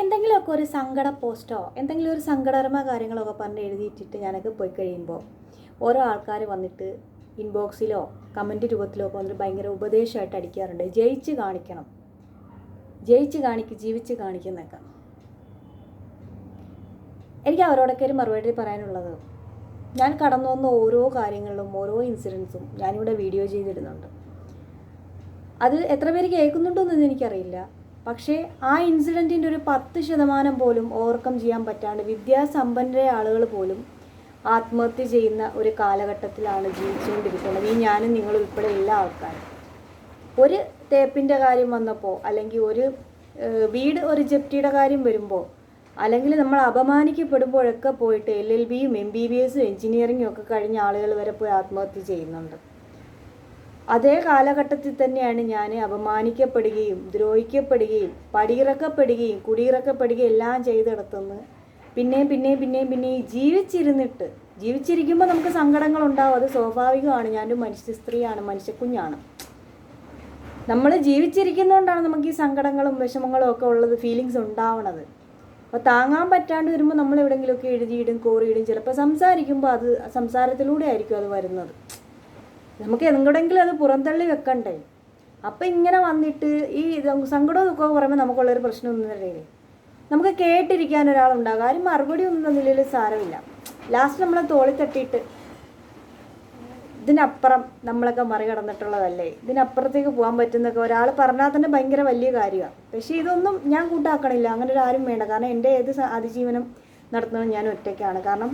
എന്തെങ്കിലുമൊക്കെ ഒരു സങ്കട പോസ്റ്റോ എന്തെങ്കിലും ഒരു സങ്കടകരമായ കാര്യങ്ങളൊക്കെ പറഞ്ഞ് എഴുതിയിട്ടിട്ട് ഞാനൊക്കെ പോയി കഴിയുമ്പോൾ ഓരോ ആൾക്കാർ വന്നിട്ട് ഇൻബോക്സിലോ കമന്റ് രൂപത്തിലോ ഒക്കെ വന്നിട്ട് ഭയങ്കര ഉപദേശമായിട്ട് അടിക്കാറുണ്ട്. ജയിച്ച് കാണിക്കണം. ജയിച്ച് കാണിക്ക് ജീവിച്ച് കാണിക്കുന്നൊക്കെ എനിക്ക് അവരോടൊക്കെ ഒരു മറുപടി പറയാനുള്ളത് ഞാൻ കടന്നു വന്ന ഓരോ കാര്യങ്ങളിലും ഓരോ ഇൻസിഡൻസും ഞാനിവിടെ വീഡിയോ ചെയ്തിടുന്നുണ്ട്. അത് എത്ര പേര് കേൾക്കുന്നുണ്ടോ എന്നൊന്നും എനിക്കറിയില്ല. പക്ഷേ ആ ഇൻസിഡന്റിന്റെ ഒരു പത്ത് ശതമാനം പോലും ഓവർകം ചെയ്യാൻ പറ്റാണ്ട് വിദ്യാസമ്പന്നരായ ആളുകൾ പോലും ആത്മഹത്യ ചെയ്യുന്ന ഒരു കാലഘട്ടത്തിലാണ് ജീവിച്ചുകൊണ്ടിരിക്കുന്നത്. ഈ ഞാനും നിങ്ങൾ ഉൾപ്പെടെ എല്ലാ ആൾക്കാരും. ഒരു തേപ്പിന്റെ കാര്യം വന്നപ്പോൾ അല്ലെങ്കിൽ ഒരു വീട് ഒരു ജപ്റ്റിയുടെ കാര്യം വരുമ്പോൾ അല്ലെങ്കിൽ നമ്മൾ അപമാനിക്കപ്പെടുമ്പോഴൊക്കെ പോയിട്ട് എൽ എൽ ബിയും എം ബി ബി എസും എഞ്ചിനീയറിങ്ങും ഒക്കെ കഴിഞ്ഞ ആളുകൾ വരെ പോയി ആത്മഹത്യ ചെയ്യുന്നുണ്ട്. അതേ കാലഘട്ടത്തിൽ തന്നെയാണ് ഞാൻ അപമാനിക്കപ്പെടുകയും ദ്രോഹിക്കപ്പെടുകയും പടിയിറക്കപ്പെടുകയും കുടിയിറക്കപ്പെടുകയും എല്ലാം ചെയ്തിടത്തുനിന്ന് പിന്നെയും പിന്നെയും പിന്നെയും പിന്നെയും ജീവിച്ചിരുന്നിട്ട് ജീവിച്ചിരിക്കുമ്പോൾ നമുക്ക് സങ്കടങ്ങൾ ഉണ്ടാവും അത് സ്വാഭാവികമാണ്. ഞാനൊരു മനുഷ്യ സ്ത്രീയാണ് മനുഷ്യക്കുഞ്ഞാണ്. നമ്മൾ ജീവിച്ചിരിക്കുന്നതുകൊണ്ടാണ് നമുക്ക് ഈ സങ്കടങ്ങളും വിഷമങ്ങളും ഒക്കെ ഉള്ളത് ഫീലിങ്സ് ഉണ്ടാവണത്. അപ്പോൾ താങ്ങാൻ പറ്റാണ്ട് വരുമ്പോൾ നമ്മൾ എവിടെയെങ്കിലുമൊക്കെ എഴുതിയിടും കോറിയിടും. ചിലപ്പോൾ സംസാരിക്കുമ്പോൾ അത് സംസാരത്തിലൂടെ ആയിരിക്കും അത് വരുന്നത്. നമുക്ക് എങ്ങോടെങ്കിലും അത് പുറന്തള്ളി വെക്കണ്ടേ? അപ്പം ഇങ്ങനെ വന്നിട്ട് ഈ സങ്കടവും ദുഃഖവും പറയുമ്പോൾ നമുക്കുള്ളൊരു പ്രശ്നമൊന്നും തന്നെയില്ലേ നമുക്ക് കേട്ടിരിക്കാൻ ഒരാളുണ്ടാകും. ആരും മറുപടി ഒന്നും തന്നില്ലെങ്കിൽ സാരമില്ല. ലാസ്റ്റ് നമ്മളെ തോളി തട്ടിയിട്ട് ഇതിനപ്പുറം നമ്മളൊക്കെ മറികടന്നിട്ടുള്ളതല്ലേ? ഇതിനപ്പുറത്തേക്ക് പോകാൻ പറ്റുന്നൊക്കെ ഒരാൾ പറഞ്ഞാൽ തന്നെ ഭയങ്കര വലിയ കാര്യമാണ് പക്ഷേ ഇതൊന്നും ഞാൻ കൂട്ടാക്കണില്ല. അങ്ങനെ ഒരു ആരും വേണ്ട. കാരണം എന്റെ ഏത് അതിജീവനം നടത്തുന്നത് ഞാൻ ഒറ്റയ്ക്കാണ്. കാരണം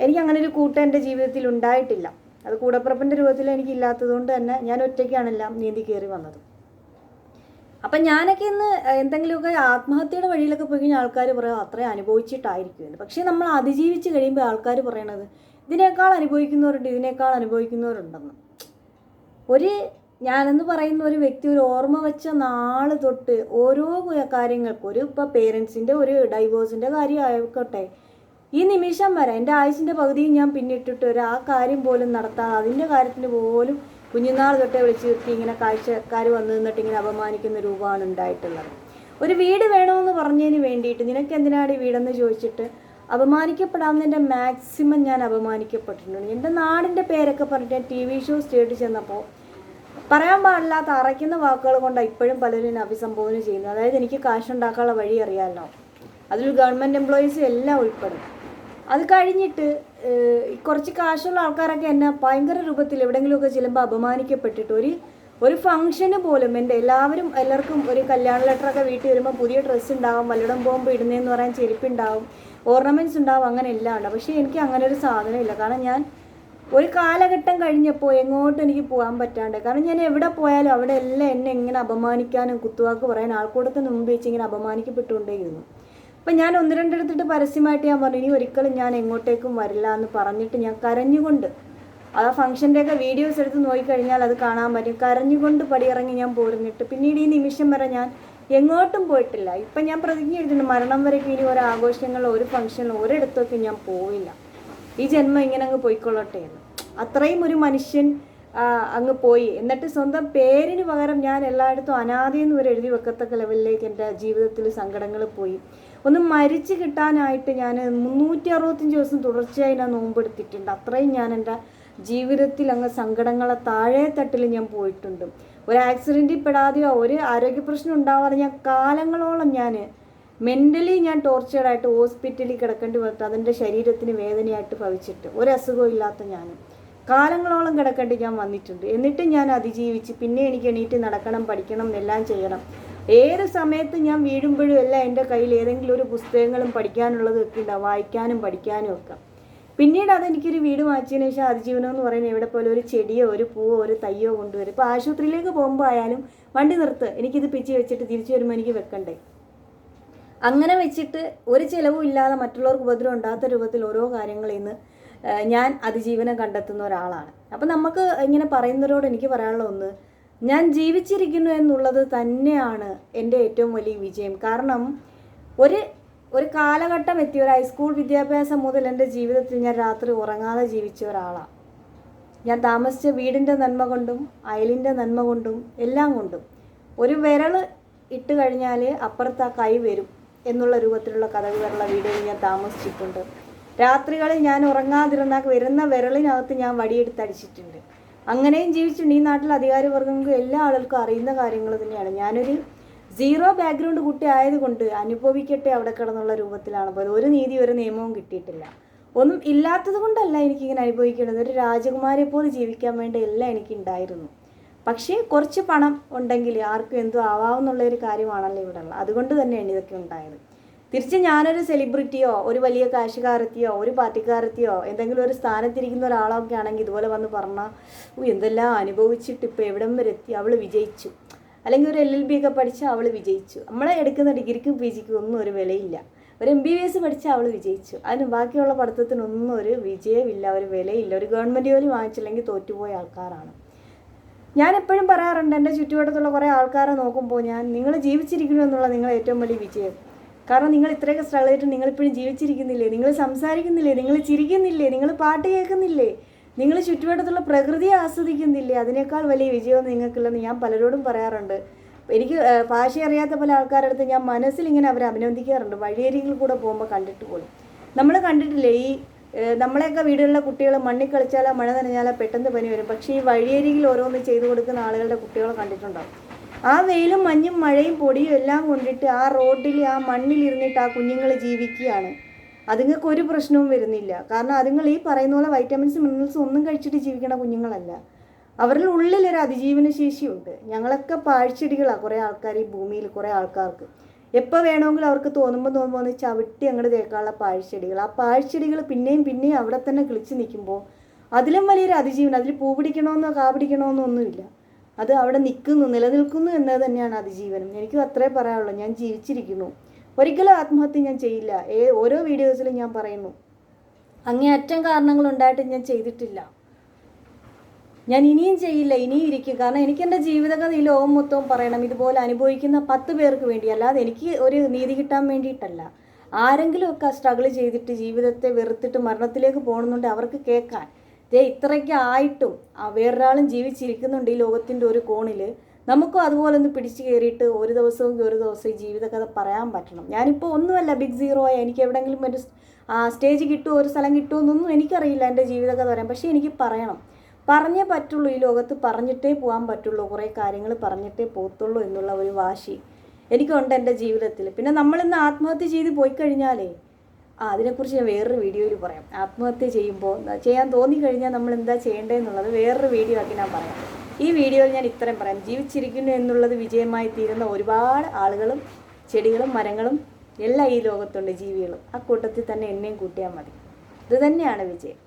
എനിക്ക് അങ്ങനെ ഒരു കൂട്ടം എന്റെ ജീവിതത്തിൽ ഉണ്ടായിട്ടില്ല. അത് കൂടപ്പിറപ്പിന്റെ രൂപത്തിൽ എനിക്ക് ഇല്ലാത്തതുകൊണ്ട് തന്നെ ഞാൻ ഒറ്റയ്ക്കാണെല്ലാം നീന്തി കയറി വന്നത്. അപ്പം ഞാനൊക്കെ ഇന്ന് എന്തെങ്കിലുമൊക്കെ ആത്മഹത്യയുടെ വഴിയിലൊക്കെ പോയി കഴിഞ്ഞാൽ ആൾക്കാർ പറയും അത്രയും അനുഭവിച്ചിട്ടായിരിക്കുമല്ലോ പക്ഷേ നമ്മൾ അതിജീവിച്ച് കഴിയുമ്പോൾ ആൾക്കാർ പറയണത് ഇതിനേക്കാൾ അനുഭവിക്കുന്നവരുണ്ട് ഇതിനേക്കാൾ അനുഭവിക്കുന്നവരുണ്ടെന്ന്. ഒരു ഞാനെന്ന് പറയുന്ന ഒരു വ്യക്തി ഒരു ഓർമ്മ വെച്ച നാൾ തൊട്ട് ഓരോ കാര്യങ്ങൾക്കും ഒരു ഇപ്പോൾ പേരൻസിന്റെ ഒരു ഡൈവോഴ്സിന്റെ കാര്യം ആയിക്കോട്ടെ ഈ നിമിഷം വരെ എന്റെ ആയുസിന്റെ പകുതിയും ഞാൻ പിന്നിട്ടിട്ട് ഒരു ആ കാര്യം പോലും നടത്താൻ അതിന്റെ കാര്യത്തിന് പോലും കുഞ്ഞുനാൾ തൊട്ടേ വിളിച്ച് നിർത്തി ഇങ്ങനെ കാഴ്ചക്കാർ വന്നു നിന്നിട്ട് ഇങ്ങനെ അപമാനിക്കുന്ന രൂപമാണ് ഉണ്ടായിട്ടുള്ളത്. ഒരു വീട് വേണമെന്ന് പറഞ്ഞതിന് വേണ്ടിയിട്ട് നിനക്ക് എന്തിനാണ് ഈ വീടെന്ന് ചോദിച്ചിട്ട് അപമാനിക്കപ്പെടാവുന്നതിന്റെ മാക്സിമം ഞാൻ അപമാനിക്കപ്പെട്ടിട്ടുണ്ട്. എന്റെ നാടിന്റെ പേരൊക്കെ പറഞ്ഞിട്ട് ഞാൻ ടി വി ഷോ സ്റ്റേറ്റ് ചെന്നപ്പോൾ പറയാൻ പാടില്ലാത്ത അറയ്ക്കുന്ന വാക്കുകൾ കൊണ്ടാണ് ഇപ്പോഴും പലരും എന്നെ അഭിസംബോധന ചെയ്യുന്നത്. അതായത് എനിക്ക് കാശുണ്ടാക്കാനുള്ള വഴി അറിയാമല്ലോ. അതിൽ ഗവൺമെന്റ് എംപ്ലോയീസ് എല്ലാം ഉൾപ്പെടും. അത് കഴിഞ്ഞിട്ട് കുറച്ച് കാശുള്ള ആൾക്കാരൊക്കെ എന്നെ ഭയങ്കര രൂപത്തിൽ എവിടെയെങ്കിലുമൊക്കെ ചെല്ലുമ്പോൾ അപമാനിക്കപ്പെട്ടിട്ട് ഒരു ഒരു ഫംഗ്ഷന് പോലും എന്റെ എല്ലാവരും എല്ലാവർക്കും ഒരു കല്യാണ ലെറ്ററൊക്കെ വീട്ടിൽ വരുമ്പോൾ പുതിയ ഡ്രസ്സ് ഉണ്ടാവും വല്ലയിടം പോകുമ്പോൾ ഇടുന്നതെന്ന് പറയാൻ ചെരുപ്പുണ്ടാവും ഓർണമെന്റ്സ് ഉണ്ടാവും അങ്ങനെ എല്ലാം ഉണ്ടാവും പക്ഷേ എനിക്ക് അങ്ങനെ ഒരു സാധനമില്ല കാരണം ഞാൻ ഒരു കാലഘട്ടം കഴിഞ്ഞപ്പോൾ എങ്ങോട്ടും എനിക്ക് പോകാൻ പറ്റാണ്ട്. കാരണം ഞാൻ എവിടെ പോയാലും അവിടെ എല്ലാം എന്നെ ഇങ്ങനെ അപമാനിക്കാനും കുത്തുവാക്ക് പറയാൻ ആൾക്കൂട്ടത്തിന് മുമ്പ് വെച്ച് ഇങ്ങനെ അപമാനിക്കപ്പെട്ടുകൊണ്ടേയിരുന്നു. അപ്പം ഞാൻ ഒന്ന് രണ്ടിടത്തിട്ട് പരസ്യമായിട്ട് ഞാൻ പറഞ്ഞു ഇനി ഒരിക്കലും ഞാൻ എങ്ങോട്ടേക്കും വരില്ല എന്ന് പറഞ്ഞിട്ട് ഞാൻ കരഞ്ഞുകൊണ്ട് ആ ഫംഗ്ഷന്റെ ഒക്കെ വീഡിയോസ് എടുത്ത് നോക്കിക്കഴിഞ്ഞാൽ അത് കാണാൻ പറ്റും. കരഞ്ഞുകൊണ്ട് പടിയിറങ്ങി ഞാൻ പോരുന്നിട്ട് പിന്നീട് ഈ നിമിഷം വരെ ഞാൻ എങ്ങോട്ടും പോയിട്ടില്ല. ഇപ്പം ഞാൻ പ്രതിജ്ഞ എടുത്തിട്ടുണ്ട് മരണം വരെയൊക്കെ ഇനി ഒരു ആഘോഷങ്ങളോ ഒരു ഫംഗ്ഷനിലോ ഒരിടത്തൊക്കെ ഞാൻ പോവില്ല. ഈ ജന്മം ഇങ്ങനെ അങ്ങ് പോയിക്കൊള്ളട്ടെ എന്ന്. അത്രയും ഒരു മനുഷ്യൻ അങ്ങ് പോയി. എന്നിട്ട് സ്വന്തം പേരിന് പകരം ഞാൻ എല്ലായിടത്തും അനാഥയെന്ന് വരെ എഴുതി വെക്കത്തക്ക ലെവലിലേക്ക് എന്റെ ജീവിതത്തിൽ സങ്കടങ്ങൾ പോയി. ഒന്ന് മരിച്ചു കിട്ടാനായിട്ട് ഞാൻ മുന്നൂറ്റി അറുപത്തഞ്ച് ദിവസം തുടർച്ചയായി ഞാൻ നോമ്പെടുത്തിട്ടുണ്ട് അത്രയും ഞാൻ എന്റെ ജീവിതത്തിൽ അങ്ങ് സങ്കടങ്ങളെ താഴെ തട്ടിൽ ഞാൻ പോയിട്ടുണ്ട്. ഒരു ആക്സിഡന്റിൽ പെടാതെയോ ഒരു ആരോഗ്യ പ്രശ്നം ഉണ്ടാവാതെ ഞാൻ കാലങ്ങളോളം ഞാൻ മെന്റലി ഞാൻ ടോർച്ചേർഡായിട്ട് ഹോസ്പിറ്റലിൽ കിടക്കേണ്ടി വന്നിട്ട് അതിന്റെ ശരീരത്തിന് വേദനയായിട്ട് ഭവിച്ചിട്ട് ഒരു അസുഖവും ഇല്ലാത്ത ഞാൻ കാലങ്ങളോളം കിടക്കേണ്ടി ഞാൻ വന്നിട്ടുണ്ട്. എന്നിട്ടും ഞാൻ അതിജീവിച്ച് പിന്നെ എനിക്ക് എണീറ്റ് നടക്കണം പഠിക്കണം എല്ലാം ചെയ്യണം. ഏത് സമയത്ത് ഞാൻ വീഴുമ്പോഴും എല്ലാം എന്റെ കയ്യിൽ ഏതെങ്കിലും ഒരു പുസ്തകങ്ങളും പഠിക്കാനുള്ളതും ഒക്കെ ഉണ്ടാവും വായിക്കാനും പഠിക്കാനും ഒക്കെ. പിന്നീട് അതെനിക്കൊരു വീട് വാങ്ങിച്ചതിന് ശേഷം അതിജീവനം എന്ന് പറയുന്നത് എവിടെ പോലെ ഒരു ചെടിയോ ഒരു പൂവോ ഒരു തയ്യോ കൊണ്ടുവരും. ഇപ്പോൾ ആശുപത്രിയിലേക്ക് പോകുമ്പോൾ ആയാലും വണ്ടി നിർത്ത് എനിക്കിത് പിച്ചി വെച്ചിട്ട് തിരിച്ചു വരുമ്പോൾ എനിക്ക് വെക്കണ്ടേ? അങ്ങനെ വെച്ചിട്ട് ഒരു ചിലവും ഇല്ലാതെ മറ്റുള്ളവർക്ക് ഉപദ്രവം ഉണ്ടാകാത്ത രൂപത്തിൽ ഓരോ കാര്യങ്ങളിൽ നിന്ന് ഞാൻ അതിജീവനം കണ്ടെത്തുന്ന ഒരാളാണ്. അപ്പം നമുക്ക് ഇങ്ങനെ പറയുന്നവരോട് എനിക്ക് പറയാനുള്ള ഒന്ന് ഞാൻ ജീവിച്ചിരിക്കുന്നു എന്നുള്ളത് തന്നെയാണ് എന്റെ ഏറ്റവും വലിയ വിജയം. കാരണം ഒരു ഒരു കാലഘട്ടം എത്തിയ ഒരു ഹൈസ്കൂൾ വിദ്യാഭ്യാസം മുതൽ എന്റെ ജീവിതത്തിൽ ഞാൻ രാത്രി ഉറങ്ങാതെ ജീവിച്ച ഒരാളാണ് ഞാൻ താമസിച്ച വീടിന്റെ നന്മ കൊണ്ടും അയലിന്റെ നന്മ കൊണ്ടും എല്ലാം കൊണ്ടും ഒരു വിരൽ ഇട്ട് കഴിഞ്ഞാൽ അപ്പുറത്ത് ആ കൈ വരും എന്നുള്ള രൂപത്തിലുള്ള കഥകളുള്ള വീടുകളിൽ ഞാൻ താമസിച്ചിട്ടുണ്ട്. രാത്രികളിൽ ഞാൻ ഉറങ്ങാതിരുന്നാൽ വരുന്ന വിരളിനകത്ത് ഞാൻ വടിയെടുത്തടിച്ചിട്ടുണ്ട് അങ്ങനെയും ജീവിച്ചിട്ടുണ്ട്. ഈ നാട്ടിൽ അധികാരവർഗങ്ങൾക്ക് എല്ലാ ആളുകൾക്കും അറിയുന്ന കാര്യങ്ങൾ തന്നെയാണ്. ഞാനൊരു സീറോ ബാക്ക്ഗ്രൗണ്ട് കുട്ടി ആയതുകൊണ്ട് അനുഭവിക്കട്ടെ അവിടെ കിടന്നുള്ള രൂപത്തിലാണ്. പോയത് ഒരു നീതി ഒരു നിയമവും കിട്ടിയിട്ടില്ല. ഒന്നും ഇല്ലാത്തത് കൊണ്ടല്ല എനിക്കിങ്ങനെ അനുഭവിക്കേണ്ടത്. ഒരു രാജകുമാരെ പോലെ ജീവിക്കാൻ വേണ്ടി എല്ലാം എനിക്കുണ്ടായിരുന്നു. പക്ഷേ കുറച്ച് പണം ഉണ്ടെങ്കിൽ ആർക്കും എന്തോ ആവാമെന്നുള്ള ഒരു കാര്യമാണല്ലോ ഇവിടെ ഉള്ളത്. അതുകൊണ്ട് തന്നെയാണ് ഇതൊക്കെ ഉണ്ടായത്. തിരിച്ച് ഞാനൊരു സെലിബ്രിറ്റിയോ ഒരു വലിയ കാശുകാരത്തിയോ ഒരു പാർട്ടിക്കാരത്തിയോ എന്തെങ്കിലും ഒരു സ്ഥാനത്തിരിക്കുന്ന ഒരാളൊക്കെ ആണെങ്കിൽ ഇതുപോലെ വന്ന് പറഞ്ഞാൽ ഓ എന്തെല്ലാം അനുഭവിച്ചിട്ട് ഇപ്പോൾ എവിടം വരെ എത്തി? അവൾ വിജയിച്ചു. അല്ലെങ്കിൽ ഒരു എൽ എൽ ബി ഒക്കെ പഠിച്ച അവൾ വിജയിച്ചു. നമ്മളെ എടുക്കുന്ന ഡിഗ്രിക്കും പി ജിക്കും ഒന്നും ഒരു വിലയില്ല. ഒരു എം ബി ബി എസ് പഠിച്ച അവൾ വിജയിച്ചു. അതിന് ബാക്കിയുള്ള പഠിത്തത്തിനൊന്നും ഒരു വിജയമില്ല ഒരു വിലയില്ല. ഒരു ഗവൺമെന്റ് ജോലി വാങ്ങിച്ചില്ലെങ്കിൽ തോറ്റുപോയ ആൾക്കാരാണ്. ഞാൻ എപ്പോഴും പറയാറുണ്ട് എന്റെ ചുറ്റുവട്ടത്തുള്ള കുറേ ആൾക്കാരെ നോക്കുമ്പോൾ ഞാൻ നിങ്ങൾ ജീവിച്ചിരിക്കുന്നു എന്നുള്ള നിങ്ങളെ ഏറ്റവും വലിയ വിജയം. കാരണം നിങ്ങൾ ഇത്രയൊക്കെ സ്ട്രഗിൾ ചെയ്തിട്ട് നിങ്ങളിപ്പോഴും ജീവിച്ചിരിക്കുന്നില്ലേ? നിങ്ങൾ സംസാരിക്കുന്നില്ലേ? നിങ്ങൾ ചിരിക്കുന്നില്ലേ? നിങ്ങൾ പാട്ട് കേൾക്കുന്നില്ലേ? നിങ്ങൾ ചുറ്റുവട്ടത്തുള്ള പ്രകൃതിയെ ആസ്വദിക്കുന്നില്ലേ? അതിനേക്കാൾ വലിയ വിജയമൊന്നും നിങ്ങൾക്കില്ലെന്ന് ഞാൻ പലരോടും പറയാറുണ്ട്. എനിക്ക് ഭാഷ അറിയാത്ത പല ആൾക്കാരുടെ അടുത്ത് ഞാൻ മനസ്സിൽ ഇങ്ങനെ അവരെ അഭിനന്ദിക്കാറുണ്ട്. വഴിയരികിൽ കൂടെ പോകുമ്പോൾ കണ്ടിട്ട് പോലും. നമ്മൾ കണ്ടിട്ടില്ലേ ഈ നമ്മളെയൊക്കെ വീടുകളിലെ കുട്ടികൾ മണ്ണിൽ കളിച്ചാലോ മഴ നനഞ്ഞാലോ പെട്ടെന്ന് പനി വരും. പക്ഷേ ഈ വഴിയരികിൽ ഓരോന്ന് ചെയ്തു കൊടുക്കുന്ന ആളുകളുടെ കുട്ടികളെ കണ്ടിട്ടുണ്ടാവും ആ വെയിലും മഞ്ഞും മഴയും പൊടിയും എല്ലാം കൊണ്ടിട്ട് ആ റോഡിൽ ആ മണ്ണിൽ ഇരുന്നിട്ട് ആ കുഞ്ഞുങ്ങൾ ജീവിക്കുകയാണ്. അതുങ്ങൾക്ക് ഒരു പ്രശ്നവും വരുന്നില്ല. കാരണം അതുങ്ങൾ ഈ പറയുന്ന പോലെ വൈറ്റമിൻസ് മിനറൽസ് ഒന്നും കഴിച്ചിട്ട് ജീവിക്കണ കുഞ്ഞുങ്ങളല്ല. അവരുടെ ഉള്ളിലൊരു അതിജീവന ശേഷിയുണ്ട്. ഞങ്ങളൊക്കെ പാഴ്ചെടികളാണ് കുറേ ആൾക്കാർ ഈ ഭൂമിയിൽ കുറേ ആൾക്കാർക്ക്. എപ്പോൾ വേണമെങ്കിലും അവർക്ക് തോന്നുമ്പോൾ തോന്നുമ്പോൾ ഒന്ന് ചവിട്ടി അങ്ങോട്ട് തേക്കാനുള്ള പാഴ്ചെടികൾ ആ പാഴ്ചെടികൾ പിന്നെയും പിന്നെയും അവിടെ തന്നെ കിളിച്ച് നിൽക്കുമ്പോൾ അതിലും വലിയൊരു അതിജീവനം അതിൽ പൂ പിടിക്കണമെന്നോ കാ പിടിക്കണമെന്നോ ഒന്നുമില്ല അത് അവിടെ നിൽക്കുന്നു നിലനിൽക്കുന്നു എന്നത് തന്നെയാണ് അതിജീവനം. എനിക്കും അത്രേ പറയാനുള്ളൂ. ഞാൻ ജീവിച്ചിരിക്കുന്നു. ഒരിക്കലും ആത്മഹത്യ ഞാൻ ചെയ്യില്ല. ഏ ഓരോ വീഡിയോസിലും ഞാൻ പറയുന്നു. അങ്ങേയറ്റം കാരണങ്ങൾ ഉണ്ടായിട്ട് ഞാൻ ചെയ്തിട്ടില്ല. ഞാൻ ഇനിയും ചെയ്യില്ല ഇനിയും ഇരിക്കും. കാരണം എനിക്ക് എന്റെ ജീവിതകഥ ഈ ലോകം മൊത്തവും പറയണം. ഇതുപോലെ അനുഭവിക്കുന്ന പത്ത് പേർക്ക് വേണ്ടി. അല്ലാതെ എനിക്ക് ഒരു നീതി കിട്ടാൻ വേണ്ടിയിട്ടല്ല. ആരെങ്കിലുമൊക്കെ സ്ട്രഗിൾ ചെയ്തിട്ട് ജീവിതത്തെ വെറുത്തിട്ട് മരണത്തിലേക്ക് പോകണമെന്നുണ്ട് അവർക്ക് കേൾക്കാൻ. ദേ ഇത്രയ്ക്ക് ആയിട്ടും ആ വേറൊരാളും ജീവിച്ചിരിക്കുന്നുണ്ട് ഈ ലോകത്തിന്റെ ഒരു കോണിൽ. നമുക്കും അതുപോലെ ഒന്ന് പിടിച്ചു കയറിയിട്ട് ഒരു ദിവസവും ഒരു ദിവസം ഈ ജീവിതകഥ പറയാൻ പറ്റണം. ഞാനിപ്പോൾ ഒന്നുമല്ല ബിഗ് സീറോ ആയി എനിക്ക് എവിടെയെങ്കിലും ഒരു സ്റ്റേജ് കിട്ടുമോ ഒരു സ്ഥലം കിട്ടുമോ എന്നൊന്നും എനിക്കറിയില്ല എന്റെ ജീവിതകഥ പറയാൻ. പക്ഷേ എനിക്ക് പറയണം. പറഞ്ഞേ പറ്റുള്ളൂ ഈ ലോകത്ത് പറഞ്ഞിട്ടേ പോകാൻ പറ്റുള്ളൂ കുറേ കാര്യങ്ങൾ പറഞ്ഞിട്ടേ പോകത്തുള്ളൂ എന്നുള്ള ഒരു വാശി എനിക്കുണ്ട് എന്റെ ജീവിതത്തിൽ. പിന്നെ നമ്മളിന്ന് ആത്മഹത്യ ചെയ്ത് പോയി കഴിഞ്ഞാലേ ആ അതിനെക്കുറിച്ച് ഞാൻ വേറൊരു വീഡിയോയിൽ പറയാം. ആത്മഹത്യ ചെയ്യുമ്പോൾ ചെയ്യാൻ തോന്നിക്കഴിഞ്ഞാൽ നമ്മൾ എന്താ ചെയ്യേണ്ടതെന്നുള്ളത് വേറൊരു വീഡിയോ ആക്കി ഞാൻ പറയാം. ഈ വീഡിയോയിൽ ഞാൻ ഇത്രയും പറയാം. ജീവിച്ചിരിക്കുന്നു എന്നുള്ളത് വിജയമായി തീരുന്ന ഒരുപാട് ആളുകളും ചെടികളും മരങ്ങളും എല്ലാം ഈ ലോകത്തുണ്ട് ജീവികളും. ആ കൂട്ടത്തിൽ തന്നെ എന്നെയും കൂട്ടിയാൽ മതി. ഇത് തന്നെയാണ് വിജയം.